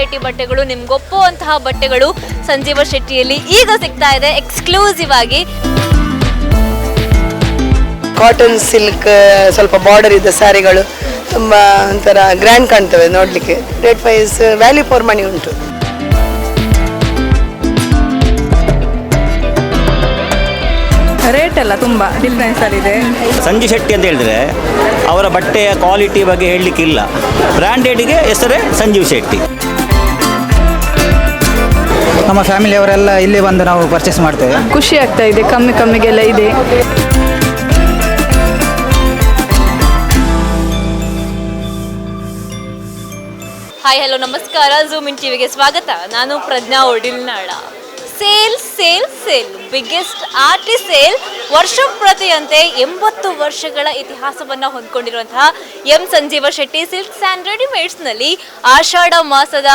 Variety ಬಟ್ಟೆಗಳು ನಿಮ್ಗೆ ಒಪ್ಪುವಂತಹ ಬಟ್ಟೆಗಳು ಸಂಜೀವ ಶೆಟ್ಟಿಯಲ್ಲಿ ಈಗ ಸಿಗ್ತಾ ಇದೆ ಎಕ್ಸ್ಕ್ಲೂಸಿವ್ ಆಗಿ. ಕಾಟನ್ ಸಿಲ್ಕ್ ಸ್ವಲ್ಪ ಬಾರ್ಡರ್ ಇದ್ದ ಸ್ಯಾರಿಗಳು ತುಂಬ ಒಂಥರ ಗ್ರ್ಯಾಂಡ್ ಕಾಣ್ತವೆ ನೋಡಲಿಕ್ಕೆ. Rate wise value for money ಉಂಟು. ರೇಟ್ ಎಲ್ಲ ತುಂಬ ಡಿಫ್ರೆನ್ಸ್ ಇದೆ. ಸಂಜು ಶೆಟ್ಟಿ ಅಂತ ಹೇಳಿದ್ರೆ ಅವರ ಬಟ್ಟೆಯ ಕ್ವಾಲಿಟಿ ಬಗ್ಗೆ ಹೇಳಲಿಕ್ಕಿಲ್ಲ. ಬ್ರ್ಯಾಂಡೆಡ್ಗೆ ಹೆಸರೇ ಸಂಜೀವ್ ಶೆಟ್ಟಿ. ನಮ್ಮ ಫ್ಯಾಮಿಲಿಯವರೆಲ್ಲ ಇಲ್ಲಿ ಬಂದು ನಾವು ಪರ್ಚೇಸ್ ಮಾಡ್ತೇವೆ. ಖುಷಿ ಆಗ್ತಾ ಇದೆ ಕಮ್ಮಿ ಕಮ್ಮಿಗೆಲ್ಲ ಇದೆ. ಹಾಯ್ ಹಲೋ ನಮಸ್ಕಾರ. ಝೂಮ್ ಇನ್ ಟಿವಿಗೆ ಸ್ವಾಗತ. ನಾನು Pragnya Odilnala. Sale sale sale biggest RT sale ವರ್ಷ ಪ್ರತಿಯಂತೆ ಎಂಬತ್ತು ವರ್ಷಗಳ ಇತಿಹಾಸವನ್ನು ಹೊಂದ್ಕೊಂಡಿರುವಂತಹ M Sanjeeva Shetty silks and ರೆಡಿಮೇಡ್ಸ್ನಲ್ಲಿ Ashada ಮಾಸದ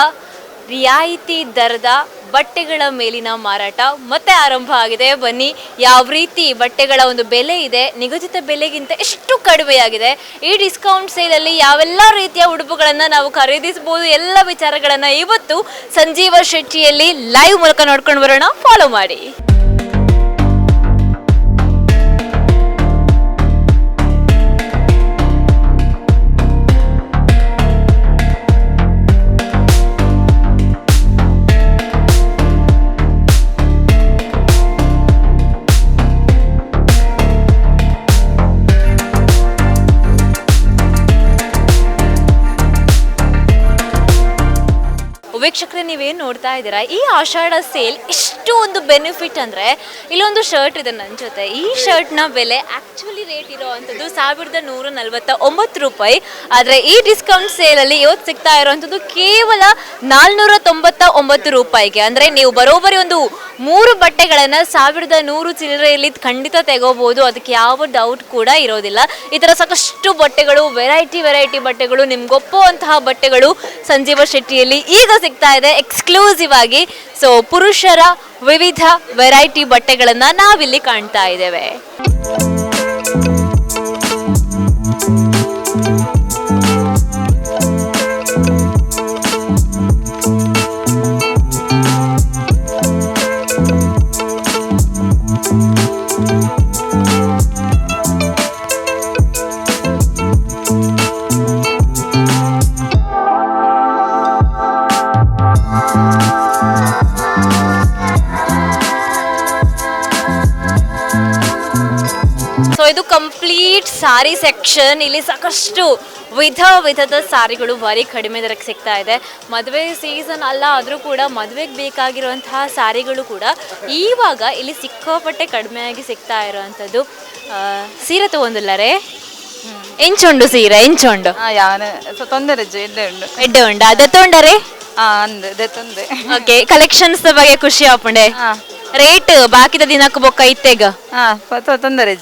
ರಿಯಾಯಿತಿ ದರದ ಬಟ್ಟೆಗಳ ಮೇಲಿನ ಮಾರಾಟ ಮತ್ತೆ ಆರಂಭ ಆಗಿದೆ. ಬನ್ನಿ, ಯಾವ ರೀತಿ ಬಟ್ಟೆಗಳ ಒಂದು ಬೆಲೆ ಇದೆ, ನಿಗದಿತ ಬೆಲೆಗಿಂತ ಎಷ್ಟು ಕಡಿಮೆಯಾಗಿದೆ, ಈ ಡಿಸ್ಕೌಂಟ್ ಸೇಲಲ್ಲಿ ಯಾವೆಲ್ಲ ರೀತಿಯ ಉಡುಪುಗಳನ್ನು ನಾವು ಖರೀದಿಸಬಹುದು, ಎಲ್ಲ ವಿಚಾರಗಳನ್ನು ಇವತ್ತು ಸಂಜೀವ ಶೆಟ್ಟಿಯಲ್ಲಿ ಲೈವ್ ಮೂಲಕ ನೋಡ್ಕೊಂಡು ಬರೋಣ. ಫಾಲೋ ಮಾಡಿ. ವೀಕ್ಷಕರೇ, ನೀವೇನು ನೋಡ್ತಾ ಇದ್ದೀರಾ? ಈ ಆಷಾಢ ಸೇಲ್ ಇಷ್ಟು ಒಂದು ಬೆನಿಫಿಟ್ ಅಂದರೆ ಇಲ್ಲೊಂದು ಶರ್ಟ್ ಇದೆ ನನ್ನ ಜೊತೆ. ಈ ಶರ್ಟ್ನ ಬೆಲೆ ಆ್ಯಕ್ಚುಲಿ ರೇಟ್ ಇರೋವಂಥದ್ದು ಸಾವಿರದ ನೂರ ನಲವತ್ತ ಒಂಬತ್ತು ರೂಪಾಯಿ. ಆದರೆ ಈ ಡಿಸ್ಕೌಂಟ್ ಸೇಲಲ್ಲಿ ಇವತ್ತು ಸಿಗ್ತಾ ಇರೋವಂಥದ್ದು ಕೇವಲ ನಾಲ್ನೂರ ತೊಂಬತ್ತ ಒಂಬತ್ತು ರೂಪಾಯಿಗೆ. ಅಂದರೆ ನೀವು ಬರೋಬ್ಬರಿ ಒಂದು ಮೂರು ಬಟ್ಟೆಗಳನ್ನು ಸಾವಿರದ ನೂರು ಚಿಲ್ಲರೆಯಲ್ಲಿ ಖಂಡಿತ ತೆಗೋಬೋದು. ಅದಕ್ಕೆ ಯಾವ ಡೌಟ್ ಕೂಡ ಇರೋದಿಲ್ಲ. ಈ ಥರ ಸಾಕಷ್ಟು ಬಟ್ಟೆಗಳು ವೆರೈಟಿ ವೆರೈಟಿ ಬಟ್ಟೆಗಳು, ನಿಮ್ಗೊಪ್ಪುವಂತಹ ಬಟ್ಟೆಗಳು ಸಂಜೀವ ಶೆಟ್ಟಿಯಲ್ಲಿ ಈಗ ಸಿಗ್ತಾ ಇದೆ ಎಕ್ಸ್ಕ್ಲೂಸಿವ್ ಆಗಿ. ಸೊ ಪುರುಷರ ವಿವಿಧ ವೆರೈಟಿ ಬಟ್ಟೆಗಳನ್ನು ನಾವಿಲ್ಲಿ ಕಾಣ್ತಾ ಇದ್ದೇವೆ. ಸಾರಿ ಸೆಕ್ಷನ್ ಇಲ್ಲಿ ಸಾಕಷ್ಟು ವಿಧ ವಿಧದ ಸಾರಿಗಳು ಭಾರಿ ಕಡಿಮೆ ದರಕ್ಕೆ ಸಿಗ್ತಾ ಇದೆ. ಮದುವೆ ಸೀಸನ್ ಅಲ್ಲ ಆದರೂ ಕೂಡ ಮದುವೆಗೆ ಬೇಕಾಗಿರುವಂತಹ ಸಾರಿಗಳು ಕೂಡ ಈವಾಗ ಇಲ್ಲಿ ಸಿಕ್ಕಾಪಟ್ಟೆ ಕಡಿಮೆಯಾಗಿ ಸಿಗ್ತಾ ಇರುವಂಥದ್ದು. ಸೀರೆ ತಗೊಂಡಿಲ್ಲರೇ? ಎಂಚುಂಡು ಸೀರೆ ಎಂಚುಂಡು. ಆ ಯಾನ ತೊಂದರೆ ಎಡ್ಡೆ ಉಂಡು. ಎಡ್ಡೆ ಉಂಡ ಅದ ತೊಂಡರೆ ಆ ಅಂದ್ ತೊಂದೆ ಓಕೆ ಕಲೆಕ್ಷನ್ಸ್ ಬಗ್ಗೆ ಖುಷಿ ಆಪುಂಡೆ ಹಾ. ರೇಟ್ ಬಾಕಿದ ದಿನಕ್ಕೆ ಬೊಕ್ಕ ಇತ್ತೆಗ ಹಾ ಪತ್ತ ತೊಂದರೆ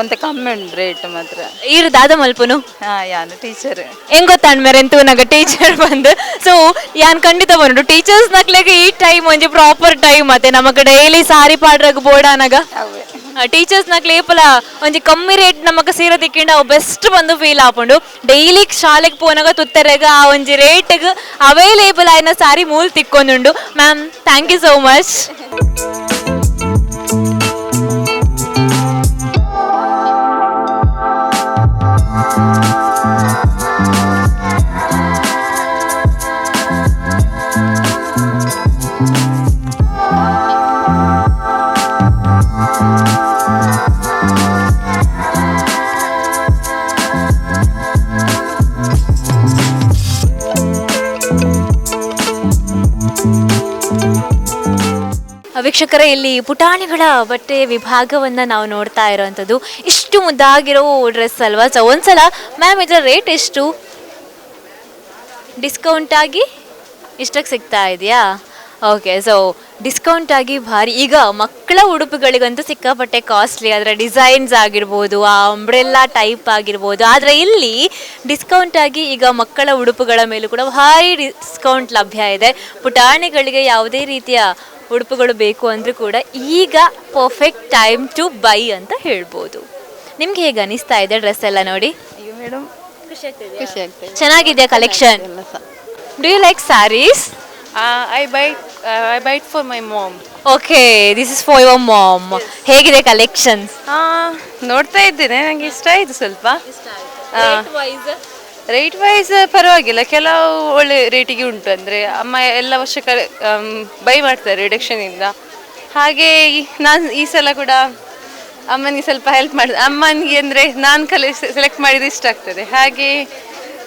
ಒಂತೆ ಕಮ್ಮಿ ಉಂಟು ರೇಟ್ ಮಾತ್ರ. ಇರು ದಾದ ಮಲ್ಪುನು? ಹಾ ಯಾನ ಟೀಚರ್ ಹೆಂಗ್ ಗೊತ್ತಾಂಡ್ ಮೇರೆ ಎಂತೂ ನಂಗೆ ಟೀಚರ್ ಬಂದು? ಸೊ ಯಾನ್ ಖಂಡಿತ ಬಂದು ಟೀಚರ್ಸ್ ನಕ್ಲೆಗ ಈ ಟೈಮ್ ಒಂಜಿ ಪ್ರಾಪರ್ ಟೈಮ್ ಮತ್ತೆ ನಮಗ ಡೈಲಿ ಸಾರಿ ಪಾಡ್ರಗ್ ಬೋಡ ನಗ ಅವೇ ಟೀಚರ್ಸ್ ನಕ್ಲೆ ಏಪಲ ಒಂಜಿ ಕಮ್ಮಿ ರೇಟ್ ನಮಕ್ ಸೀರೆ ತಿಕ್ಕಿಂಡ ಅವು ಬೆಸ್ಟ್ ಬಂದು ಫೀಲ್ ಆಪುಂಡು. ಡೈಲಿ ಶಾಲೆಗೆ ಪೋನಾಗ ತುತ್ತರೆಗ ಆ ಒಂಜಿ ರೇಟ್ಗ್ ಅವೈಲೇಬಲ್ ಆಯ್ನ ಸಾರಿ ಮೂಲ್ ತಿಕ್ಕೊಂದುಂಡು. Ma'am thank you so much ವೀಕ್ಷಕರೇ ಇಲ್ಲಿ ಪುಟಾಣಿಗಳ ಬಟ್ಟೆ ವಿಭಾಗವನ್ನ ನಾವು ನೋಡ್ತಾ ಇರೋವಂಥದ್ದು ಇಷ್ಟು ಮುದ್ದಾಗಿರೋ ಡ್ರೆಸ್ ಅಲ್ವಾ? ಸೊ ಒಂದ್ಸಲ ಮ್ಯಾಮ್ ಇದರ ರೇಟ್ ಎಷ್ಟು? ಡಿಸ್ಕೌಂಟ್ ಆಗಿ ಇಷ್ಟಕ್ಕೆ ಸಿಗ್ತಾ ಇದೆಯಾ? ಓಕೆ ಸೊ ಡಿಸ್ಕೌಂಟ್ ಆಗಿ ಭಾರಿ. ಈಗ ಮಕ್ಕಳ ಉಡುಪುಗಳಿಗಂತೂ ಸಿಕ್ಕಾಪಟ್ಟೆ ಕಾಸ್ಟ್ಲಿ ಅದರ ಡಿಸೈನ್ಸ್ ಆಗಿರ್ಬೋದು, ಆ ಅಂಬ್ರೆಲ್ಲಾ ಟೈಪ್ ಆಗಿರ್ಬೋದು. ಆದರೆ ಇಲ್ಲಿ ಡಿಸ್ಕೌಂಟ್ ಆಗಿ ಈಗ ಮಕ್ಕಳ ಉಡುಪುಗಳ ಮೇಲೂ ಕೂಡ ಭಾರಿ ಡಿಸ್ಕೌಂಟ್ ಲಭ್ಯ ಇದೆ. ಪುಟಾಣಿಗಳಿಗೆ ಯಾವುದೇ ರೀತಿಯ ಉಡುಪುಗಳು ಬೇಕು ಅಂದರೂ ಕೂಡ ಈಗ ಪರ್ಫೆಕ್ಟ್ ಟೈಮ್ ಟು ಬೈ ಅಂತ ಹೇಳ್ಬೋದು. ನಿಮ್ಗೆ ಹೇಗೆ ಅನಿಸ್ತಾ ಇದೆ ಡ್ರೆಸ್ ಎಲ್ಲ ನೋಡಿ? ಅಯ್ಯೋ ಮೇಡಮ್ ಖುಷಿ ಆಗ್ತದೆ ಚೆನ್ನಾಗಿದೆಯಾ collection do you like sarees I bought I bought for my mom for okay this is for your mom ಹೇಗಿದೆ ಕಲೆಕ್ಷನ್ಸ್ ಆ, ನೋಡ್ತಾ ಇದ್ದೇನೆ ನನಗೆ ಇಷ್ಟ ಆಯಿತು ಸ್ವಲ್ಪ. ರೇಟ್ ವೈಸ್ ಪರವಾಗಿಲ್ಲ. ಕೆಲವು ಒಳ್ಳೆ ರೇಟಿಗೆ ಉಂಟು. ಅಂದರೆ ಅಮ್ಮ ಎಲ್ಲ ವರ್ಷ ಬೈ ಮಾಡ್ತಾರೆ ರಿಡಕ್ಷನ್ ಇಂದ. ಹಾಗೆ ನಾನು ಈ ಸಲ ಕೂಡ ಅಮ್ಮನಿಗೆ ಸ್ವಲ್ಪ ಹೆಲ್ಪ್ ಮಾಡಿದೆ ಅಮ್ಮನಿಗೆ ಅಂದರೆ ನಾನು ಕಲೆ ಸೆಲೆಕ್ಟ್ ಮಾಡಿದ್ರೆ ಇಷ್ಟ ಆಗ್ತದೆ. ಹಾಗೆ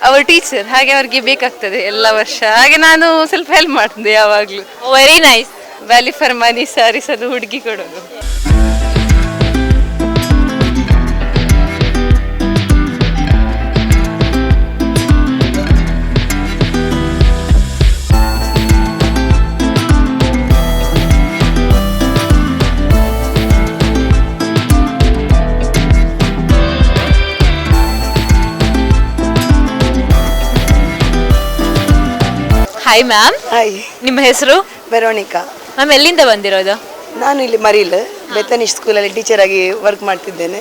ಅವರು ಟೀಚರ್ ಹಾಗೆ ಅವ್ರಿಗೆ ಬೇಕಾಗ್ತದೆ ಎಲ್ಲ ವರ್ಷ. ಹಾಗೆ ನಾನು ಸ್ವಲ್ಪ ಹೆಲ್ಪ್ ಮಾಡಿದೆ ಯಾವಾಗಲೂ. Very nice value for money sarees ಅದು ಹುಡುಗಿ ಕೊಡೋದು. ಹಾಯ್ ಮ್ಯಾಮ್ ಹಾಯ್ ನಿಮ್ಮ ಹೆಸರು? ವೆರೋನಿಕಾ. ಮ್ಯಾಮ್ ಎಲ್ಲಿಂದ ಬಂದಿರೋದು? ನಾನು ಇಲ್ಲಿ ಮರಿಲ್ ಬೆತ್ತನಿ ಸ್ಕೂಲಲ್ಲಿ ಟೀಚರ್ ಆಗಿ ವರ್ಕ್ ಮಾಡ್ತಿದ್ದೇನೆ.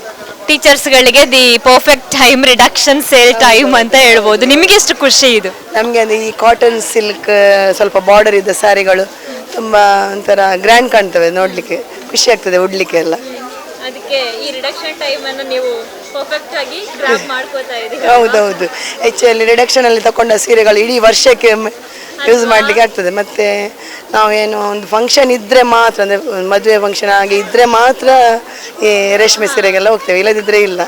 ಟೀಚರ್ಸ್ಗಳಿಗೆ the perfect time reduction sale time ಅಂತ ಹೇಳ್ಬೋದು. ನಿಮಗೆ ಎಷ್ಟು ಖುಷಿ ಇದು? ನಮಗೆ ಅಂದರೆ ಈ ಕಾಟನ್ ಸಿಲ್ಕ್ ಸ್ವಲ್ಪ ಬಾರ್ಡರ್ ಇದ್ದ ಸ್ಯಾರಿಗಳು ತುಂಬ ಒಂಥರ ಗ್ರ್ಯಾಂಡ್ ಕಾಣ್ತವೆ ನೋಡಲಿಕ್ಕೆ. ಖುಷಿ ಆಗ್ತದೆ ಉಡ್ಲಿಕ್ಕೆ ಎಲ್ಲ. ಅದಕ್ಕೆ ಈ ರಿಡಕ್ಷನ್ ಟೈಮ್ ಅನ್ನು ನೀವು ಪರ್ಫೆಕ್ಟ್ ಆಗಿ ಗ್ರಾಪ್ ಮಾಡ್ಕೋತಾ ಹೌದು ಹೌದೌದು. ಹೆಚ್ಚಲ್ಲಿ ರಿಡಕ್ಷನಲ್ಲಿ ತಗೊಂಡ ಸೀರೆಗಳು ಇಡೀ ವರ್ಷಕ್ಕೆ ಯೂಸ್ ಮಾಡಲಿಕ್ಕೆ ಆಗ್ತದೆ. ಮತ್ತು ನಾವೇನು ಒಂದು ಫಂಕ್ಷನ್ ಇದ್ದರೆ ಮಾತ್ರ ಅಂದರೆ ಮದುವೆ ಫಂಕ್ಷನ್ ಆಗಿ ಇದ್ದರೆ ಮಾತ್ರ ಈ ರೇಷ್ಮೆ ಸೀರೆಗೆಲ್ಲ ಹೋಗ್ತೇವೆ. ಇಲ್ಲದಿದ್ದರೆ ಇಲ್ಲ.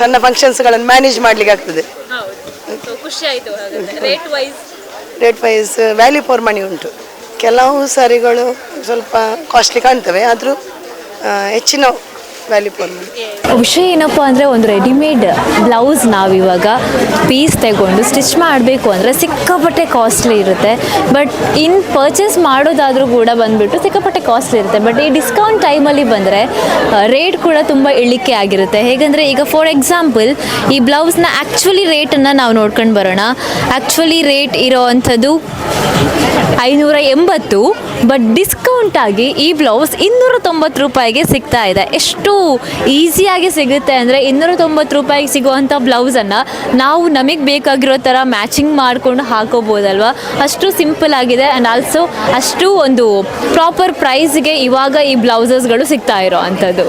ಸಣ್ಣ ಫಂಕ್ಷನ್ಸ್ ಫಂಕ್ಷನ್ಸ್ಗಳನ್ನು ಮ್ಯಾನೇಜ್ ಮಾಡಲಿಕ್ಕೆ ಆಗ್ತದೆ. ಹೌದು. ಖುಷಿ ಆಯ್ತು rate wise rate wise value for money ಉಂಟು. ಕೆಲವು ಸಾರಿಗಳು ಸ್ವಲ್ಪ ಕಾಸ್ಟ್ಲಿ ಕಾಣ್ತವೆ ಆದರೂ ಹೆಚ್ಚಿನ ವಿಷಯ ಏನಪ್ಪ ಅಂದರೆ ಒಂದು ರೆಡಿಮೇಡ್ ಬ್ಲೌಸ್ ನಾವಿವಾಗ ಪೀಸ್ ತಗೊಂಡು ಸ್ಟಿಚ್ ಮಾಡಬೇಕು ಅಂದರೆ ಸಿಕ್ಕಾಪಟ್ಟೆ ಕಾಸ್ಟ್ಲಿ ಇರುತ್ತೆ. ಬಟ್ ಇನ್ ಪರ್ಚೇಸ್ ಮಾಡೋದಾದರೂ ಕೂಡ ಬಂದುಬಿಟ್ಟು ಸಿಕ್ಕಾಪಟ್ಟೆ ಕಾಸ್ಟ್ಲಿ ಇರುತ್ತೆ. ಬಟ್ ಈ ಡಿಸ್ಕೌಂಟ್ ಟೈಮಲ್ಲಿ ಬಂದರೆ ರೇಟ್ ಕೂಡ ತುಂಬ ಇಳಿಕೆ ಆಗಿರುತ್ತೆ. ಹೇಗೆಂದರೆ ಈಗ ಫಾರ್ ಎಕ್ಸಾಂಪಲ್ ಈ ಬ್ಲೌಸ್ನ ಆ್ಯಕ್ಚುಲಿ ರೇಟನ್ನು ನಾವು ನೋಡ್ಕೊಂಡು ಬರೋಣ. ಆ್ಯಕ್ಚುಲಿ ರೇಟ್ ಇರೋ ಅಂಥದ್ದು ಐನೂರ ಎಂಬತ್ತು ಬಟ್ ಡಿಸ್ಕೌಂಟಾಗಿ ಈ ಬ್ಲೌಸ್ ಇನ್ನೂರ ತೊಂಬತ್ತು ರೂಪಾಯಿಗೆ ಸಿಗ್ತಾ ಇದೆ. ಎಷ್ಟು ಈಸಿಯಾಗಿ ಸಿಗುತ್ತೆ ಅಂದರೆ ಇನ್ನೂರ ತೊಂಬತ್ತು ರೂಪಾಯಿಗೆ ಸಿಗುವಂಥ ಬ್ಲೌಸನ್ನು ನಾವು ನಮಗೆ ಬೇಕಾಗಿರೋ ಥರ ಮ್ಯಾಚಿಂಗ್ ಮಾಡಿಕೊಂಡು ಹಾಕೋಬೋದಲ್ವ? ಅಷ್ಟು ಸಿಂಪಲ್ ಆಗಿದೆ ಆ್ಯಂಡ್ ಆಲ್ಸೋ ಅಷ್ಟು ಒಂದು ಪ್ರಾಪರ್ ಪ್ರೈಸ್ಗೆ ಇವಾಗ ಈ ಬ್ಲೌಸಸ್ಗಳು ಸಿಗ್ತಾ ಇರೋ ಅಂಥದ್ದು.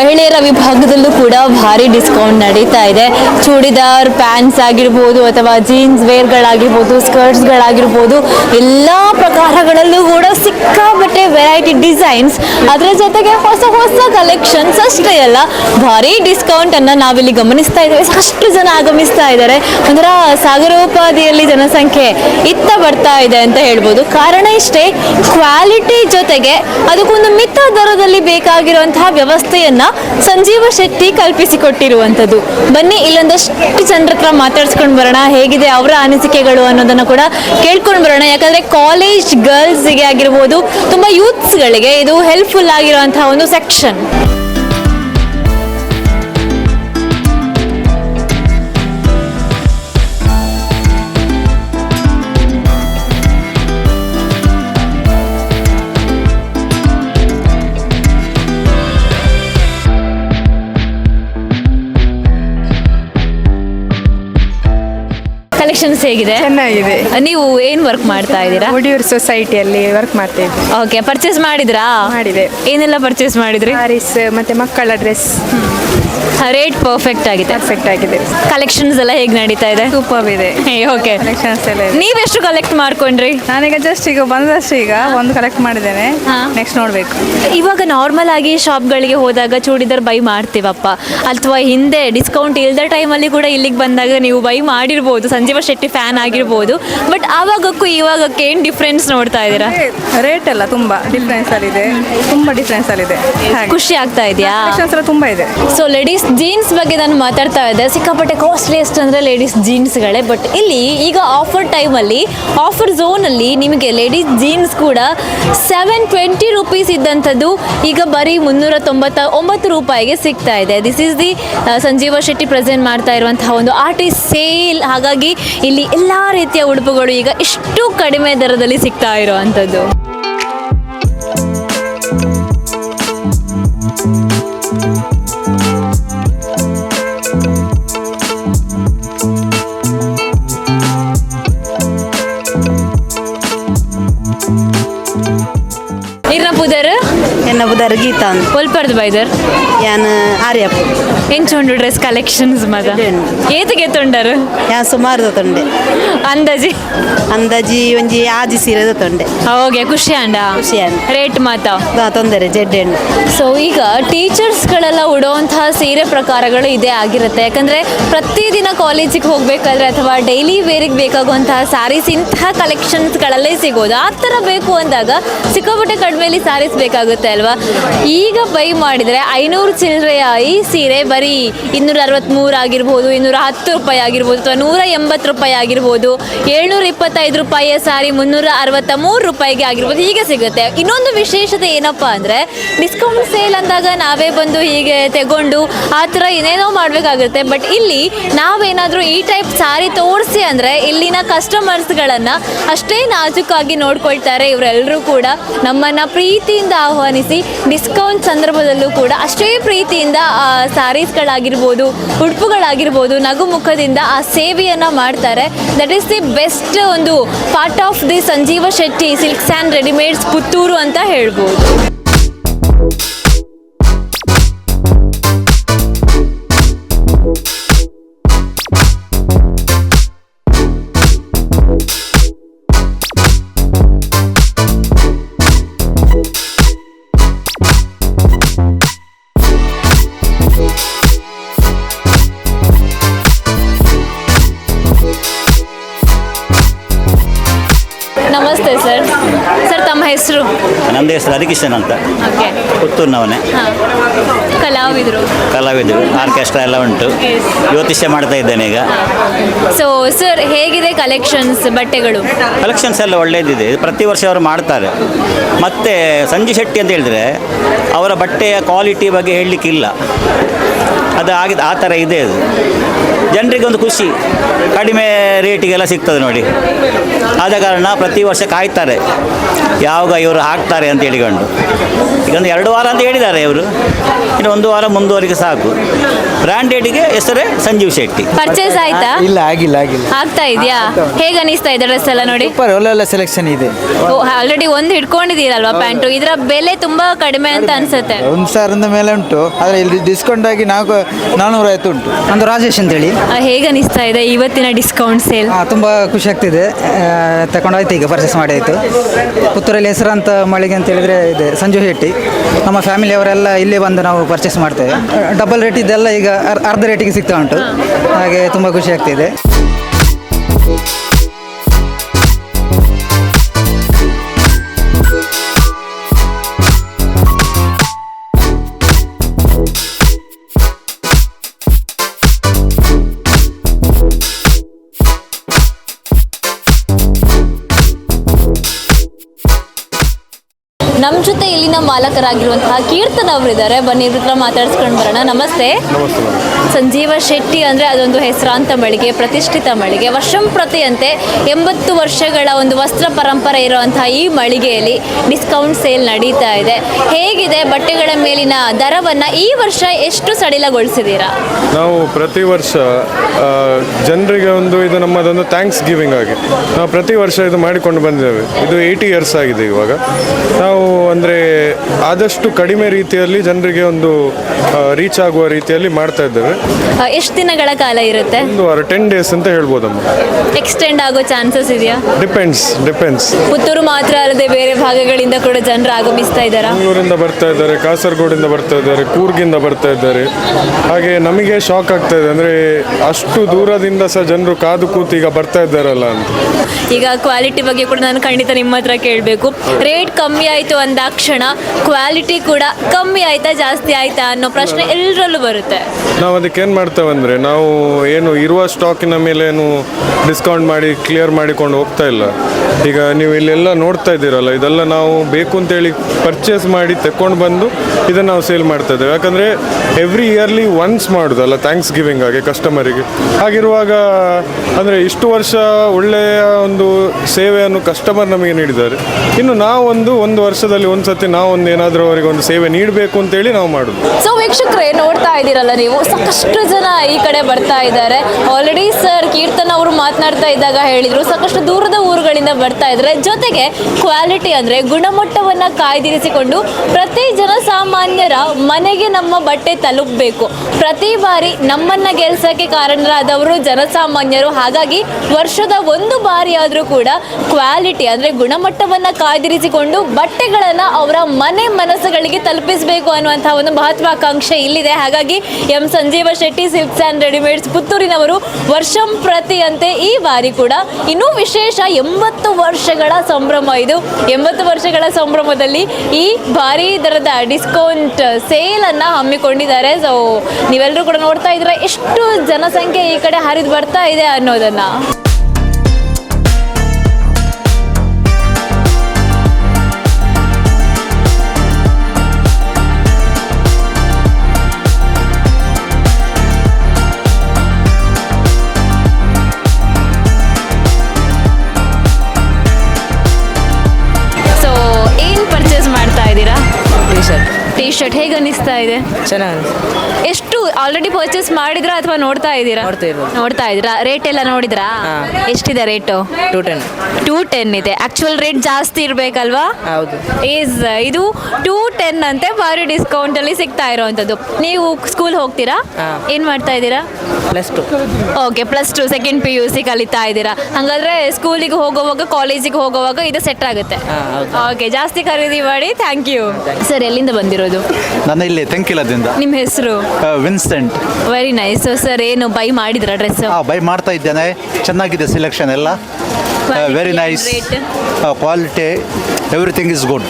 ಮಹಿಳೆಯರ ವಿಭಾಗದಲ್ಲೂ ಕೂಡ ಭಾರಿ ಡಿಸ್ಕೌಂಟ್ ನಡೀತಾ ಇದೆ. ಚೂಡಿದಾರ್, ಪ್ಯಾಂಟ್ಸ್ ಆಗಿರ್ಬೋದು ಅಥವಾ ಜೀನ್ಸ್ ವೇರ್ಗಳಾಗಿರ್ಬೋದು ಸ್ಕರ್ಟ್ಸ್ಗಳಾಗಿರ್ಬೋದು ಎಲ್ಲ ಪ್ರಕಾರಗಳಲ್ಲೂ ಕೂಡ ಸಿಕ್ಕಾಬಟ್ಟೆ ವೆರೈಟಿ ಡಿಸೈನ್ಸ್ ಅದರ ಜೊತೆಗೆ ಹೊಸ ಹೊಸ ಕಲೆಕ್ಷನ್ಸ್ ಅಷ್ಟೇ ಅಲ್ಲ, ಭಾರಿ ಡಿಸ್ಕೌಂಟ್ ಅನ್ನ ನಾವಿಲ್ಲಿ ಗಮನಿಸ್ತಾ ಇದ್ದೇವೆ. ಸಾಕಷ್ಟು ಜನ ಆಗಮಿಸ್ತಾ ಇದ್ದಾರೆ. ಒಂಥರ ಸಾಗರೋಪಾದಿಯಲ್ಲಿ ಜನಸಂಖ್ಯೆ ಇತ್ತ ಬರ್ತಾ ಇದೆ ಅಂತ ಹೇಳ್ಬೋದು. ಕಾರಣ ಇಷ್ಟೇ ಕ್ವಾಲಿಟಿ ಜೊತೆಗೆ ಅದಕ್ಕೊಂದು ಮಿತ ದರದಲ್ಲಿ ಬೇಕಾಗಿರುವಂತಹ ವ್ಯವಸ್ಥೆಯನ್ನ ಸಂಜೀವ ಶೆಟ್ಟಿ ಕಲ್ಪಿಸಿಕೊಟ್ಟಿರುವಂಥದ್ದು. ಬನ್ನಿ, ಇಲ್ಲೊಂದಷ್ಟು ಜನರ ಹತ್ರ ಮಾತಾಡ್ಸ್ಕೊಂಡು ಬರೋಣ. ಹೇಗಿದೆ ಅವರ ಅನಿಸಿಕೆಗಳು ಅನ್ನೋದನ್ನ ಕೂಡ ಕೇಳ್ಕೊಂಡು ಬರೋಣ. ಯಾಕಂದ್ರೆ ಕಾಲೇಜ್ ಗರ್ಲ್ಸ್ಗೆ ಆಗಿರ್ಬೋದು, ತುಂಬಾ ಯೂತ್ಸ್ಗಳಿಗೆ ಇದು ಹೆಲ್ಪ್ಫುಲ್ ಆಗಿರುವಂತಹ ಒಂದು ಸೆಕ್ಷನ್ ಕಲೆಕ್ಷನ್ಸ್ ಹೇಗಿದೆ? ಚೆನ್ನಾಗಿದೆ. ನೀವು ಏನ್ ವರ್ಕ್ ಮಾಡ್ತಾ ಇದ್ದೀರಾ? ಒಡಿಯೂರು ಸೊಸೈಟಿಯಲ್ಲಿ ವರ್ಕ್ ಮಾಡ್ತಾ ಇದ್ದೀವಿ ಓಕೆ ಪರ್ಚೇಸ್ ಮಾಡಿದ್ರಾ? ಮಾಡಿದೆ. ಏನೆಲ್ಲ ಪರ್ಚೇಸ್ ಮಾಡಿದ್ರಿ? ಸ್ಯಾರೀಸ್ ಮತ್ತೆ ಮಕ್ಕಳ ಡ್ರೆಸ್ ರೇಟ್ ಪರ್ಫೆಕ್ಟ್ ಆಗಿದೆ. ಪರ್ಫೆಕ್ಟ್ ಆಗಿದೆ. ಕಲೆಕ್ಷನ್ಸ್ ಎಲ್ಲ ಹೇಗೆ ನಡೀತಾ ಇದೆ? ಸೂಪರ್ ಇದೆ. ಓಕೆ ಕಲೆಕ್ಷನ್ಸ್ ಎಲ್ಲ ಇದೆ. ನೀವೆಷ್ಟು ಕಲೆಕ್ಟ್ ಮಾಡ್ಕೊಂಡ್ರಿ? ನಾನೀಗ ಜಸ್ಟ್ ಈಗ ಬಂದಷ್ಟು ಈಗ ಒಂದು ಕಲೆಕ್ಟ್ ಮಾಡಿದ್ದೇನೆ. ನೆಕ್ಸ್ಟ್ ನೋಡಬೇಕು. ಇವಾಗ ನಾರ್ಮಲ್ ಆಗಿ ಶಾಪ್ಗಳಿಗೆ ಹೋದಾಗ ಚೂಡಿದಾರ್ ಬೈ ಮಾಡ್ತೀವಪ್ಪ. ಅಥವಾ ಹಿಂದೆ ಡಿಸ್ಕೌಂಟ್ ಇಲ್ಲದ ಟೈಮಲ್ಲಿ ಕೂಡ ಇಲ್ಲಿಗೆ ಬಂದಾಗ ನೀವು ಬೈ ಮಾಡಿರ್ಬೋದು. ಸಂಜೀವ ಶೆಟ್ಟಿ ಫ್ಯಾನ್ ಆಗಿರ್ಬೋದು. ಬಟ್ ಆವಾಗಕ್ಕೂ ಇವಾಗಕ್ಕೆ ಏನು ಡಿಫ್ರೆನ್ಸ್ ನೋಡ್ತಾ ಇದ್ದೀರಾ? ರೇಟ್ ಎಲ್ಲ ತುಂಬ ಡಿಫ್ರೆನ್ಸ್ ಅಲ್ಲಿ ಇದೆ. ತುಂಬ ಡಿಫ್ರೆನ್ಸ್ ಅಲ್ಲಿ ಇದೆ. ಖುಷಿ ಆಗ್ತಾ ಇದೆಯಾ? ತುಂಬ ಇದೆ. ಸೊ ಲೇಡೀಸ್ ಜೀನ್ಸ್ ಬಗ್ಗೆ ನಾನು ಮಾತಾಡ್ತಾ ಇದ್ದೆ. ಸಿಕ್ಕಾಪಟ್ಟೆ ಕಾಸ್ಟ್ಲಿಯೆಸ್ಟ್ ಅಂದರೆ ಲೇಡೀಸ್ ಜೀನ್ಸ್ಗಳೇ ಬಟ್ ಇಲ್ಲಿ ಈಗ ಆಫರ್ ಟೈಮಲ್ಲಿ ಆಫರ್ ಝೋನಲ್ಲಿ ನಿಮಗೆ ಲೇಡೀಸ್ ಜೀನ್ಸ್ ಕೂಡ ಸೆವೆನ್ ಟ್ವೆಂಟಿ ರುಪೀಸ್ ಇದ್ದಂಥದ್ದು ಈಗ ಬರೀ ಮುನ್ನೂರ ತೊಂಬತ್ತ ಒಂಬತ್ತು ರೂಪಾಯಿಗೆ ಸಿಗ್ತಾ ಇದೆ. This is the Sanjeeva Shetty present ಮಾಡ್ತಾ ಇರುವಂತಹ ಒಂದು ಆರ್ಟಿಸ್ಟ್ ಸೇಲ್ ಹಾಗಾಗಿ ಇಲ್ಲಿ ಎಲ್ಲ ರೀತಿಯ ಉಡುಪುಗಳು ಈಗ ಇಷ್ಟು ಕಡಿಮೆ ದರದಲ್ಲಿ ಸಿಗ್ತಾ ಇರುವಂಥದ್ದು. ಗೀತಾ ಬೈದರ್ ಯಾನ್ ಆರ್ಯಪ್ಪ ಎಂಚೊಂಡು ಡ್ರೆಸ್ ಕಲೆಕ್ಷನ್ಸ್ ಮಗ? ಏತಿಗೆ ತೊಂಡರು? ಯಾ ಸುಮಾರು ತೊಂಡೆ. ಅಂದಾಜಿ? ಅಂದಾಜಿ ಒಂಜಿ ಆಜಿ ಸೀರೆ ತೊಂಡೆ. ಹೋಗೆ ಖುಷಿ ಅಂಡ? ಖುಷಿ ಅಂಡ. ರೇಟ್ ಮಾತ? ತೊಂದರೆ ಜೆಡ್ ಎಂಡ್ ಸೊ ಈಗ ಟೀಚರ್ಸ್ಗಳೆಲ್ಲ ಉಡುವಂತಹ ಸೀರೆ ಪ್ರಕಾರಗಳು ಇದೇ ಆಗಿರುತ್ತೆ. ಯಾಕಂದ್ರೆ ಪ್ರತಿದಿನ ಕಾಲೇಜಿಗೆ ಹೋಗ್ಬೇಕಾದ್ರೆ ಅಥವಾ ಡೈಲಿ ವೇರಿಗೆ ಬೇಕಾಗುವಂತಹ ಸ್ಯಾರೀಸ್ ಇಂತಹ ಕಲೆಕ್ಷನ್ಸ್ಗಳಲ್ಲೇ ಸಿಗೋದು. ಆ ಥರ ಬೇಕು ಅಂದಾಗ ಸಿಕ್ಕಾಪಟ್ಟೆ ಕಡಿಮೆಯಲ್ಲಿ ಸಾರೀಸ್ ಬೇಕಾಗುತ್ತೆ ಅಲ್ವಾ? ಈಗ ಬೈ ಮಾಡಿದರೆ ಐನೂರು ಚಿಲ್ಲರೆಯ ಈ ಸೀರೆ, ಬರೀ ಇನ್ನೂರ ಅರವತ್ತ್ಮೂರು ಆಗಿರ್ಬೋದು ಇನ್ನೂರ ಹತ್ತು ರೂಪಾಯಿ ಆಗಿರ್ಬೋದು ಅಥವಾ ನೂರ ಎಂಬತ್ತು ರೂಪಾಯಿ ಆಗಿರ್ಬೋದು ಏಳ್ನೂರ ಇಪ್ಪತ್ತೈದು ರೂಪಾಯಿಯ ಸಾರಿ ಮುನ್ನೂರ ಅರವತ್ತ ಮೂರು ರೂಪಾಯಿಗೆ ಆಗಿರ್ಬೋದು, ಹೀಗೆ ಸಿಗುತ್ತೆ. ಇನ್ನೊಂದು ವಿಶೇಷತೆ ಏನಪ್ಪ ಅಂದರೆ ಡಿಸ್ಕೌಂಟ್ ಸೇಲ್ ಅಂದಾಗ ನಾವೇ ಬಂದು ಹೀಗೆ ತಗೊಂಡು ಆ ಥರ ಏನೇನೋ ಮಾಡಬೇಕಾಗುತ್ತೆ. ಬಟ್ ಇಲ್ಲಿ ನಾವೇನಾದರೂ ಈ ಟೈಪ್ ಸಾರಿ ತೋರಿಸಿ ಅಂದರೆ, ಇಲ್ಲಿನ ಕಸ್ಟಮರ್ಸ್ಗಳನ್ನು ಅಷ್ಟೇ ನಾಜುಕಾಗಿ ನೋಡ್ಕೊಳ್ತಾರೆ. ಇವರೆಲ್ಲರೂ ಕೂಡ ನಮ್ಮನ್ನು ಪ್ರೀತಿಯಿಂದ ಆಹ್ವಾನಿಸಿ ಡಿಸ್ಕೌಂಟ್ ಸಂದರ್ಭದಲ್ಲೂ ಕೂಡ ಅಷ್ಟೇ ಪ್ರೀತಿಯಿಂದ, ಆ ಸ್ಯಾರೀಸ್ಗಳಾಗಿರ್ಬೋದು ಉಡುಪುಗಳಾಗಿರ್ಬೋದು, ನಗು ಮುಖದಿಂದ ಆ ಸೇವೆಯನ್ನು ಮಾಡ್ತಾರೆ. ದಟ್ ಈಸ್ ದಿ ಬೆಸ್ಟ್ ಒಂದು part of the Sanjeeva Shetty silks and readymades Puttur ಅಂತ ಹೇಳ್ಬೋದು. ಹೆಸರು ಹರಿಕೃಷ್ಣನ್ ಅಂತ. ಓಕೆ. ಪುತ್ತೂರಿನವನೇ. ಕಲಾವಿದರು. ಕಲಾವಿದರು ಆರ್ಕೆಸ್ಟ್ರಾ ಎಲ್ಲ ಉಂಟು. ಜ್ಯೋತಿಷ್ಯ ಮಾಡ್ತಾ ಇದ್ದೇನೆ ಈಗ. ಸೊ ಸರ್ ಹೇಗಿದೆ ಕಲೆಕ್ಷನ್ಸ್ ಬಟ್ಟೆಗಳು? ಕಲೆಕ್ಷನ್ಸ್ ಎಲ್ಲ ಒಳ್ಳೆಯದಿದೆ ಇದು ಪ್ರತಿ ವರ್ಷ ಅವರು ಮಾಡ್ತಾರೆ. ಮತ್ತು ಸಂಜಿ ಶೆಟ್ಟಿ ಅಂತ ಹೇಳಿದ್ರೆ ಅವರ ಬಟ್ಟೆಯ ಕ್ವಾಲಿಟಿ ಬಗ್ಗೆ ಹೇಳಲಿಕ್ಕಿಲ್ಲ. ಅದು ಆಗಿದೆ ಆ ಥರ ಇದೆ ಅದು. ಜನರಿಗೆ ಒಂದು ಖುಷಿ. ಕಡಿಮೆ ರೇಟಿಗೆಲ್ಲ ಸಿಗ್ತದೆ ನೋಡಿ. ಆದ ಕಾರಣ ಪ್ರತಿ ವರ್ಷ ಕಾಯ್ತಾರೆ. ಯಾವಾಗ ಇವರು ಹಾಕ್ತಾರೆ ಅಂತ ಹೇಳಿಕೊಂಡು. ಈಗ ಒಂದು ಎರಡು ವಾರ ಅಂತ ಹೇಳಿದ್ದಾರೆ ಇವರು. ಇನ್ನು ಒಂದು ವಾರ ಮುಂದುವರಿಗೆ ಸಾಕು. ಬ್ರ್ಯಾಂಡೆಡ್ಗೆ ಹೆಸರೇ ಸಂಜೀವ್ ಶೆಟ್ಟಿ. ಪರ್ಚೇಸ್ ಆಯ್ತಾ? ಇಲ್ಲ ಆಗಿಲ್ಲ ಆಗಿಲ್ಲ. ಆಗ್ತಾ ಇದೆಯಾ? ಹೇಗೆ ಅನಿಸ್ತಾ ಇದೆ ಡ್ರೆಸ್ ಎಲ್ಲ ನೋಡಿ? ಸೂಪರ್ ಒಳ್ಳೆ ಒಳ್ಳೆ ಸೆಲೆಕ್ಷನ್ ಇದೆ ಆಲ್ರೆಡಿ ಒಂದು ಹಿಡ್ಕೊಂಡಿದ್ದೀರಲ್ವಾ ಪ್ಯಾಂಟು ಇದರ ಬೆಲೆ ತುಂಬಾ ಕಡಿಮೆ ಅಂತ ಅನ್ಸುತ್ತೆ. ಒಂದು ಸಾವಿರದ ಮೇಲೆ ಉಂಟು. ಆದರೆ ಇಲ್ಲಿ ಡಿಸ್ಕೌಂಟ್ ಆಗಿ ನಾಲ್ಕು ನಾನ್ನೂರೈವತ್ತು ಉಂಟು. ನಂದು ರಾಜೇಶ್ ಅಂತೇಳಿ. ಆ, ಹೇಗೆ ಅನಿಸ್ತಾ ಇದೆ ಇವತ್ತಿನ ಡಿಸ್ಕೌಂಟ್ ಸೇಲ್ ತುಂಬಾ ತುಂಬ ಖುಷಿ ಆಗ್ತಿದೆ. ತಗೊಂಡಾಯ್ತು ಈಗ ಪರ್ಚೇಸ್ ಮಾಡಾಯಿತು. ಪುತ್ತೂರಲ್ಲಿ ಹೆಸರಂತ ಮಳಿಗೆ ಅಂತ ಹೇಳಿದ್ರೆ ಇದೆ ಸಂಜು ಶೆಟ್ಟಿ. ನಮ್ಮ ಫ್ಯಾಮಿಲಿಯವರೆಲ್ಲ ಇಲ್ಲೇ ಬಂದು ನಾವು ಪರ್ಚೇಸ್ ಮಾಡ್ತೇವೆ. ಡಬಲ್ ರೇಟ್ ಇದೆಲ್ಲ ಈಗ ಅರ್ಧ ರೇಟಿಗೆ ಸಿಗ್ತಾ ಉಂಟು. ಹಾಗೆ ತುಂಬ ಖುಷಿ ಆಗ್ತಿದೆ. ನಮ್ಮ ಜೊತೆ ಇಲ್ಲಿನ ಮಾಲಕರಾಗಿರುವಂತಹ ಕೀರ್ತನ್ ಅವರಿದ್ದಾರೆ. ಬನ್ನಿ ಇವ್ರ ಹತ್ರ ಮಾತಾಡ್ಸ್ಕೊಂಡು ಬರೋಣ. ನಮಸ್ತೆ. ಸಂಜೀವ ಶೆಟ್ಟಿ ಅಂದರೆ ಅದೊಂದು ಹೆಸರಾಂತ ಮಳಿಗೆ ಪ್ರತಿಷ್ಠಿತ ಮಳಿಗೆ. ವರ್ಷಂ ಪ್ರತಿಯಂತೆ ಎಂಬತ್ತು ವರ್ಷಗಳ ಒಂದು ವಸ್ತ್ರ ಪರಂಪರೆ ಇರುವಂತಹ ಈ ಮಳಿಗೆಯಲ್ಲಿ ಡಿಸ್ಕೌಂಟ್ ಸೇಲ್ ನಡೀತಾ ಇದೆ. ಹೇಗಿದೆ ಬಟ್ಟೆಗಳ ಮೇಲಿನ ದರವನ್ನು ಈ ವರ್ಷ ಎಷ್ಟು ಸಡಿಲಗೊಳಿಸಿದ್ದೀರಾ ನಾವು ಪ್ರತಿ ವರ್ಷ ಜನರಿಗೆ ಒಂದು ಇದು ನಮ್ಮದೊಂದು ಥ್ಯಾಂಕ್ಸ್ ಗಿವಿಂಗ್ ಆಗಿ ನಾವು ಪ್ರತಿ ವರ್ಷ ಇದು ಮಾಡಿಕೊಂಡು ಬಂದಿದ್ದೇವೆ. ಇದು ಏಯ್ಟಿ ಇಯರ್ಸ್ ಆಗಿದೆ ಇವಾಗ. ನಾವು ಅಂದರೆ ಆದಷ್ಟು ಕಡಿಮೆ ರೀತಿಯಲ್ಲಿ ಜನರಿಗೆ ಒಂದು ರೀಚ್ ಆಗುವ ರೀತಿಯಲ್ಲಿ ಮಾಡ್ತಾ ಇದ್ದೇವೆ. ಎಷ್ಟು ದಿನಗಳ ಕಾಲ ಇರುತ್ತೆ? ಒಂದು ವಾರ ಟೆನ್ ಡೇಸ್ ಅಂತ ಹೇಳ್ಬೋದಮ್ಮ. ಎಕ್ಸ್ಟೆಂಡ್ ಆಗೋ ಚಾನ್ಸಸ್ ಇದೆಯಾ? ಡಿಪೆಂಡ್ಸ್ ಡಿಪೆಂಡ್ಸ್ ಪುತ್ತೂರು ಮಾತ್ರ ಅಲ್ಲದೆ ಬೇರೆ ಭಾಗಗಳಿಂದ ಕೂಡ ಜನರು ಆಗಮಿಸ್ತಾ ಇದ್ದಾರಾ? ಬೆಂಗಳೂರಿಂದ ಬರ್ತಾ ಇದ್ದಾರೆ ಕಾಸರಗೋಡಿಂದ ಬರ್ತಾ ಇದ್ದಾರೆ ಕೂರ್ಗಿಂದ ಬರ್ತಾ ಇದ್ದಾರೆ. ಹಾಗೆ ನಮಗೆ ಶಾಕ್ ಆಗ್ತಾ ಇದೆ ಅಂದರೆ ಅಷ್ಟು ದೂರದಿಂದ ಸಹ ಜನರು ಕಾದು ಕೂತು ಈಗ ಬರ್ತಾ ಇದ್ದಾರಲ್ಲ ಅಂತ. ಈಗ ಕ್ವಾಲಿಟಿ ಬಗ್ಗೆ ಕೂಡ ನಾನು ಖಂಡಿತ ನಿಮ್ಮ ಹತ್ರ ಕೇಳಬೇಕು. ರೇಟ್ ಕಮ್ಮಿ ಆಯಿತು ಅಂದಾಕ್ಷಣ ಕ್ವಾ ಕ್ವಾಲಿಟಿ ಕೂಡ ಕಮ್ಮಿ ಆಯ್ತಾ, ಜಾಸ್ತಿ ಆಯ್ತಾ ಅನ್ನೋ ಪ್ರಶ್ನೆ ಎಲ್ಲರಲ್ಲೂ ಬರುತ್ತೆ. ನಾವು ಅದಕ್ಕೆ ಏನು ಮಾಡ್ತೇವೆ ಅಂದರೆ, ನಾವು ಏನು ಇರುವ ಸ್ಟಾಕಿನ ಮೇಲೆ ಏನು ಡಿಸ್ಕೌಂಟ್ ಮಾಡಿ ಕ್ಲಿಯರ್ ಮಾಡಿಕೊಂಡು ಹೋಗ್ತಾ ಇಲ್ಲ. ಈಗ ನೀವು ಇಲ್ಲೆಲ್ಲ ನೋಡ್ತಾ ಇದ್ದೀರಲ್ಲ, ಇದೆಲ್ಲ ನಾವು ಬೇಕು ಅಂತೇಳಿ ಪರ್ಚೇಸ್ ಮಾಡಿ ತಕೊಂಡು ಬಂದು ಇದನ್ನು ನಾವು ಸೇಲ್ ಮಾಡ್ತಾ ಇದ್ದೇವೆ. ಯಾಕಂದರೆ ಎವ್ರಿ ಇಯರ್ಲಿ ಒನ್ಸ್ ಮಾಡೋದಲ್ಲ ಥ್ಯಾಂಕ್ಸ್ ಗಿವಿಂಗ್ ಆಗಿ ಕಸ್ಟಮರಿಗೆ ಹಾಗಿರುವಾಗ, ಅಂದರೆ ಇಷ್ಟು ವರ್ಷ ಒಳ್ಳೆಯ ಒಂದು ಸೇವೆಯನ್ನು ಕಸ್ಟಮರ್ ನಮಗೆ ನೀಡಿದ್ದಾರೆ. ಇನ್ನು ನಾವೊಂದು ಒಂದು ವರ್ಷದಲ್ಲಿ ಒಂದು ಸತಿ ನಾವೊಂದು ಏನಾದರೂ ಅವರಿಗೆ ಒಂದು ಸೇವೆ ನೀಡಬೇಕು ಅಂತೇಳಿ ನಾವು ಮಾಡೋದು. ವೀಕ್ಷಕರೇ, ನೋಡ್ತಾ ಇದ್ದೀರಲ್ಲ ನೀವು, ಸಾಕಷ್ಟು ಜನ ಈ ಕಡೆ ಬರ್ತಾ ಇದ್ದಾರೆ. ಆಲ್ರೆಡಿ ಸರ್ ಕೀರ್ತನ್ ಅವರು ಮಾತನಾಡ್ತಾ ಇದ್ದಾಗ ಹೇಳಿದ್ರು, ಸಾಕಷ್ಟು ದೂರದ ಊರುಗಳಿಂದ ಬರ್ತಾ ಇದ್ದಾರೆ. ಜೊತೆಗೆ ಕ್ವಾಲಿಟಿ ಅಂದ್ರೆ ಗುಣಮಟ್ಟವನ್ನ ಕಾಯ್ದಿರಿಸಿಕೊಂಡು ಪ್ರತಿ ಜನಸಾಮಾನ್ಯರ ಮನೆಗೆ ನಮ್ಮ ಬಟ್ಟೆ ತಲುಪಬೇಕು. ಪ್ರತಿ ಬಾರಿ ನಮ್ಮನ್ನ ಗೆಲ್ಸಕ್ಕೆ ಕಾರಣರಾದವರು ಜನಸಾಮಾನ್ಯರು. ಹಾಗಾಗಿ ವರ್ಷದ ಒಂದು ಬಾರಿ ಆದರೂ ಕೂಡ ಕ್ವಾಲಿಟಿ ಅಂದ್ರೆ ಗುಣಮಟ್ಟವನ್ನ ಕಾಯ್ದಿರಿಸಿಕೊಂಡು ಬಟ್ಟೆಗಳನ್ನ ಅವರ ಮನೆ ಮನಸ್ಸುಗಳಿಗೆ ತಲುಪಿಸಬೇಕು ಅನ್ನುವಂತಹ ಒಂದು ಮಹತ್ವಾಕಾಂಕ್ಷೆ ಇಲ್ಲಿದೆ. ಹಾಗಾಗಿ M Sanjeeva Shetty silks and readymades ಪುತ್ತೂರಿನವರು ವರ್ಷಂ ಪ್ರತಿಯಂತೆ ಈ ಬಾರಿ ಕೂಡ ಇನ್ನೂ ವಿಶೇಷ ಎಂಬತ್ತು ವರ್ಷಗಳ ಸಂಭ್ರಮ ಇದು. ಎಂಬತ್ತು ವರ್ಷಗಳ ಸಂಭ್ರಮದಲ್ಲಿ ಈ ಭಾರಿ ದರದ ಡಿಸ್ಕೌಂಟ್ ಸೇಲನ್ನು ಹಮ್ಮಿಕೊಂಡಿದ್ದಾರೆ. ಸೊ ನೀವೆಲ್ಲರೂ ಕೂಡ ನೋಡ್ತಾ ಇದ್ರೆ ಎಷ್ಟು ಜನಸಂಖ್ಯೆ ಈ ಕಡೆ ಹರಿದು ಬರ್ತಾ ಇದೆ ಅನ್ನೋದನ್ನ. ಶರ್ಟ್ ಹೇಗೆ ಅನಿಸ್ತಾ ಇದೆ? ಚೆನ್ನಾಗಿ ಎಷ್ಟು ಆಲ್ರೆಡಿ ಪರ್ಚೇಸ್ ಮಾಡಿದ್ರಾ ಅಥವಾ ನೋಡ್ತಾ ಇದ್ದೀರಾ? ನೋಡ್ತಾ ಇರೋದು. ನೋಡ್ತಾ ಇದ್ದೀರಾ? ರೇಟ್ ಎಲ್ಲ ನೋಡಿದ್ರಾ. ಎಷ್ಟಿದೆ rate two ten two ten ಇದೆ. ಆಕ್ಚುಯಲ್ ರೇಟ್ ಜಾಸ್ತಿ ಇರಬೇಕಲ್ವಾ? ಹೌದು. ಈಸ್ ಇದು ಟೂ ಟೆನ್ ಅಂತೆ ಭಾರಿ ಡಿಸ್ಕೌಂಟ್ ಅಲ್ಲಿ ಸಿಗ್ತಾ ಇರೋವಂಥದ್ದು. ನೀವು ಸ್ಕೂಲ್ ಹೋಗ್ತೀರಾ? ಏನ್ ಮಾಡ್ತಾ ಇದ್ದೀರಾ? Plus two okay plus two second P U C ಕಲಿತಾ ಇದ್ದೀರಾ. ಹಾಗಾದ್ರೆ ಸ್ಕೂಲಿಗೆ ಹೋಗುವಾಗ ಕಾಲೇಜಿಗೆ ಹೋಗುವಾಗ ಇದು ಸೆಟ್ ಆಗುತ್ತೆ. ಹೌದು. ಓಕೆ ಜಾಸ್ತಿ ಖರೀದಿ ಮಾಡಿ ಥ್ಯಾಂಕ್ ಯು ಸರ್ ಎಲ್ಲಿಂದ ಬಂದಿರೋದು? ನಾನು ಇಲ್ಲಿ ತೆಂಕಿಲದಿಂದ. ನಿಮ್ಮ ಹೆಸರು? ವಿನ್ಸೆಂಟ್ ವೆರಿ ನೈಸ್ ಸರ್ ಏನು ಬೈ ಮಾಡಿದ್ರ ಡ್ರೆಸ್ ಹಾಂ ಬೈ ಮಾಡ್ತಾ ಇದ್ದೇನೆ. ಚೆನ್ನಾಗಿದೆ ಸೆಲೆಕ್ಷನ್ ಎಲ್ಲ. Very nice? Quality everything is good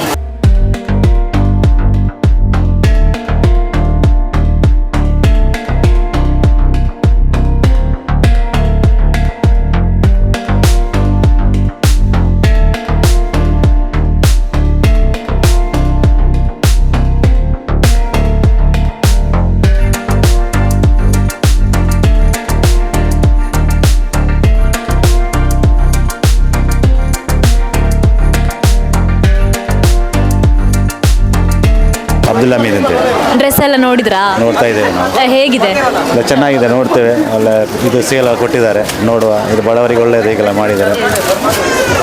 Hameed ಅಂತೇಳಿ ಡ್ರೆಸ್ ಎಲ್ಲ ನೋಡಿದ್ರಾ? ನೋಡ್ತಾ ಇದ್ದೇವೆ ನಾವು. ಅಹ್, ಹೇಗಿದೆ? ಎಲ್ಲ ಚೆನ್ನಾಗಿದೆ ನೋಡ್ತೇವೆ. ಅಲ್ಲ ಇದು ಸೇಲ್ ಕೊಟ್ಟಿದ್ದಾರೆ ನೋಡುವ. ಇದು ಬಡವರಿಗೆ ಒಳ್ಳೆಯದು ಹೀಗೆಲ್ಲ ಮಾಡಿದ್ದಾರೆ.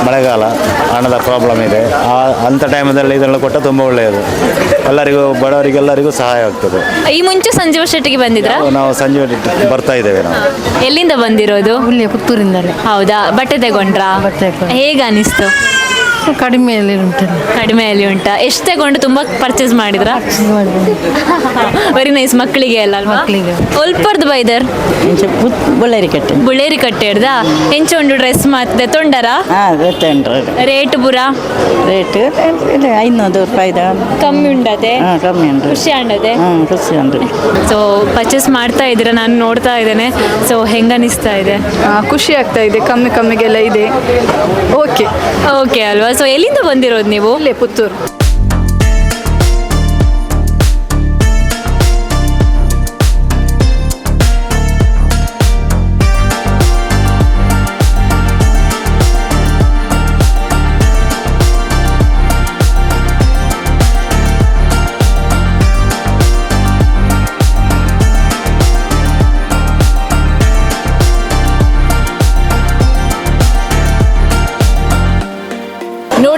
ಮಳೆಗಾಲ ಹಣದ ಪ್ರಾಬ್ಲಮ್ ಇದೆ. ಆ ಅಂಥ ಟೈಮಲ್ಲಿ ಇದೆಲ್ಲ ಕೊಟ್ಟ ತುಂಬ ಒಳ್ಳೆಯದು. ಎಲ್ಲರಿಗೂ ಬಡವರಿಗೆಲ್ಲರಿಗೂ ಸಹಾಯ ಆಗ್ತದೆ. ಈ ಮುಂಚೆ ಸಂಜೀವ ಶೆಟ್ಟಿಗೆ ಬಂದಿದ್ರಾ? ನಾವು ಸಂಜೆ ಬರ್ತಾ ಇದ್ದೇವೆ ನಾವು. ಎಲ್ಲಿಂದ ಬಂದಿರೋದು? ಹುಲ್ಲಿಯ ಪುತ್ತೂರಿಂದಲೇ. ಹೌದಾ? ಬಟ್ಟೆ ತಗೊಂಡ್ರಾ? ಬಟ್ಟೆ ತಗೊಂಡೆ. ಹೇಗೆ ಅನಿಸ್ತು ಕಡಿಮೆಯಲ್ಲಿ ಉಂಟಲ್ಲ ಕಡಿಮೆಯಲ್ಲಿ ಉಂಟಾ. ಎಷ್ಟು ತಗೊಂಡು ತುಂಬಾ ಪರ್ಚೇಸ್ ಮಾಡಿದ್ರಾ? ವೆರಿ ನೈಸ್ ಮಕ್ಕಳಿಗೆ ಅಲ್ಲ ಮಕ್ಕಳಿಗೆ. ಒಲ್ಪರ್ದು ಬೈದರ್ ಬಳ್ಳಾರಿ ಕಟ್ಟೆ. ಬುಳ್ಳೇರಿ ಕಟ್ಟೆಡ್ದ ಒಂದು ಡ್ರೆಸ್ ಮತ್ತೆ ತೊಂಡರ? ಹಾಂ ರೇಟ್ ಬುರ ರೇಟ್ ಐನೂರು ರೂಪಾಯಿದ ಕಮ್ಮಿ ಉಂಡದೆ? ಹಾಂ ಕಮ್ಮಿ ಉಂಟು. ಖುಷಿ ಅಂಡದೆ ಹಾಂ ಖುಷಿ ಉಂಟು. ಸೊ ಪರ್ಚೇಸ್ ಮಾಡ್ತಾ ಇದ್ದೀರಾ? ನಾನು ನೋಡ್ತಾ ಇದ್ದೇನೆ. ಸೊ ಹೆಂಗನಿಸ್ತಾ ಇದೆ? ಖುಷಿ ಆಗ್ತಾ ಇದೆ. ಕಮ್ಮಿ ಕಮ್ಮಿಗೆಲ್ಲ ಇದೆ. ಓಕೆ ಓಕೆ ಅಲ್ವಾ? ಸೊ ಎಲ್ಲಿಂದ ಬಂದಿರೋದು ನೀವು? ಇಲ್ಲೇ ಪುತ್ತೂರು.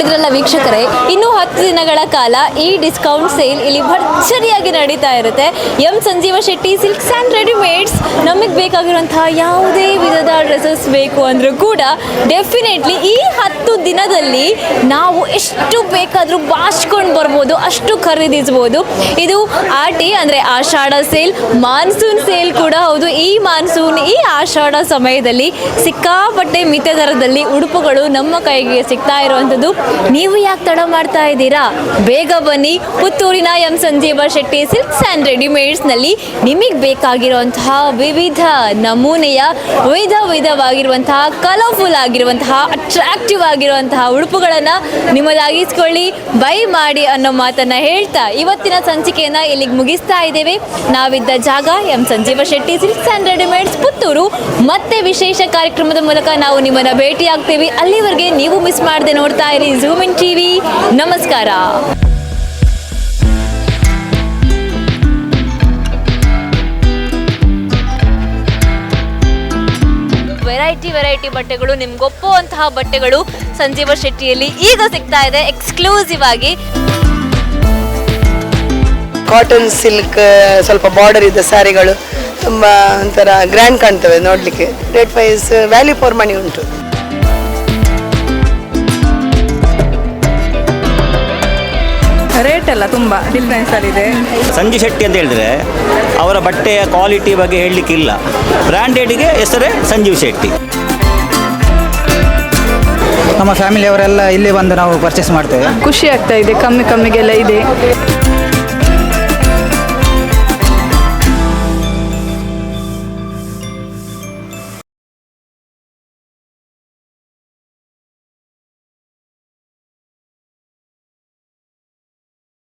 ನೋಡಿದ್ರಲ್ಲ ವೀಕ್ಷಕರೇ, ಇನ್ನು ಹತ್ತು ದಿನಗಳ ಕಾಲ ಈ ಡಿಸ್ಕೌಂಟ್ ಸೇಲ್ ಇಲ್ಲಿ ಭರ್ಜರಿಯಾಗಿ ನಡೀತಾ ಇರುತ್ತೆ. M Sanjeeva Shetty silks and readymades ನಮಗೆ ಬೇಕಾಗಿರುವಂತಹ ಯಾವುದೇ ವಿಧದ ಡ್ರೆಸ್ಸಸ್ ಬೇಕು ಅಂದರೂ ಕೂಡ ಡೆಫಿನೆಟ್ಲಿ ಈ ಹತ್ತು ಒಂದು ದಿನದಲ್ಲಿ ನಾವು ಎಷ್ಟು ಬೇಕಾದರೂ ಬಾಚ್ಕೊಂಡು ಬರ್ಬೋದು, ಅಷ್ಟು ಖರೀದಿಸ್ಬೋದು ಇದು ಆಟಿ ಅಂದರೆ ಆಷಾಢ ಸೇಲ್, ಮಾನ್ಸೂನ್ ಸೇಲ್ ಕೂಡ ಹೌದು. ಈ ಮಾನ್ಸೂನ್, ಈ ಆಷಾಢ ಸಮಯದಲ್ಲಿ ಸಿಕ್ಕಾಪಟ್ಟೆ ಮಿತ ದರದಲ್ಲಿ ಉಡುಪುಗಳು ನಮ್ಮ ಕೈಗೆ ಸಿಗ್ತಾ ಇರುವಂಥದ್ದು. ನೀವು ಯಾಕೆ ತಡ ಮಾಡ್ತಾ ಇದ್ದೀರಾ? ಬೇಗ ಬನ್ನಿ. ಪುತ್ತೂರಿನ M Sanjeeva Shetty silks and ರೆಡಿಮೇಡ್ಸ್ನಲ್ಲಿ ನಿಮಗೆ ಬೇಕಾಗಿರುವಂತಹ ವಿವಿಧ ನಮೂನೆಯ ವಿಧ ವಿಧವಾಗಿರುವಂತಹ, ಕಲರ್ಫುಲ್ ಆಗಿರುವಂತಹ ಅಟ್ರಾಕ್ಟಿವ್ ಆಗಿರುವಂತಹ ಉಡುಪುಗಳನ್ನು ನಿಮ್ಮದಾಗಿಸ್ಕೊಳ್ಳಿ, ಬೈ ಮಾಡಿ ಅನ್ನೋ ಮಾತನ್ನ ಹೇಳ್ತಾ ಇವತ್ತಿನ ಸಂಚಿಕೆಯನ್ನ ಇಲ್ಲಿಗೆ ಮುಗಿಸ್ತಾ ಇದ್ದೇವೆ. ನಾವಿದ್ದ ಜಾಗ M Sanjeeva Shetty, silks and readymades Puttur. ಮತ್ತೆ ವಿಶೇಷ ಕಾರ್ಯಕ್ರಮದ ಮೂಲಕ ನಾವು ನಿಮ್ಮನ್ನ ಭೇಟಿಯಾಗ್ತೀವಿ. ಅಲ್ಲಿವರೆಗೆ ನೀವು ಮಿಸ್ ಮಾಡದೆ ನೋಡ್ತಾ ಇರಿ ಝೂಮ್ ಇನ್ ಟಿವಿ. ನಮಸ್ಕಾರ. ವೆರೈಟಿ ವೆರೈಟಿ ಬಟ್ಟೆಗಳು ನಿಮ್ಗೆ ಒಪ್ಪುವಂತಹ ಬಟ್ಟೆಗಳು ಸಂಜೀವ ಶೆಟ್ಟಿಯಲ್ಲಿ ಈಗ ಸಿಗ್ತಾ ಇದೆ ಎಕ್ಸ್ಕ್ಲೂಸಿವ್ ಆಗಿ. ಕಾಟನ್ ಸಿಲ್ಕ್ ಸ್ವಲ್ಪ ಬಾರ್ಡರ್ ಇದ್ದ ಸ್ಯಾರಿಗಳು ತುಂಬ ಒಂಥರ ಗ್ರ್ಯಾಂಡ್ ಕಾಣ್ತವೆ ನೋಡಲಿಕ್ಕೆ. Rate wise value for money ಉಂಟು. ರೇಟ್ ಎಲ್ಲ ತುಂಬ ಇದೆ. ಸಂಜಿ ಶೆಟ್ಟಿ ಅಂತ ಹೇಳಿದ್ರೆ ಅವರ ಬಟ್ಟೆಯ ಕ್ವಾಲಿಟಿ ಬಗ್ಗೆ ಹೇಳಲಿಕ್ಕಿಲ್ಲ. ಬ್ರ್ಯಾಂಡೆಡ್ಗೆ ಹೆಸರೇ ಸಂಜೀವ್ ಶೆಟ್ಟಿ. ನಮ್ಮ ಫ್ಯಾಮಿಲಿಯವರೆಲ್ಲ ಇಲ್ಲಿ ಬಂದು ನಾವು ಪರ್ಚೇಸ್ ಮಾಡ್ತೇವೆ. ಖುಷಿ ಆಗ್ತಾ ಇದೆ ಕಮ್ಮಿ ಕಮ್ಮಿಗೆಲ್ಲ ಇದೆ.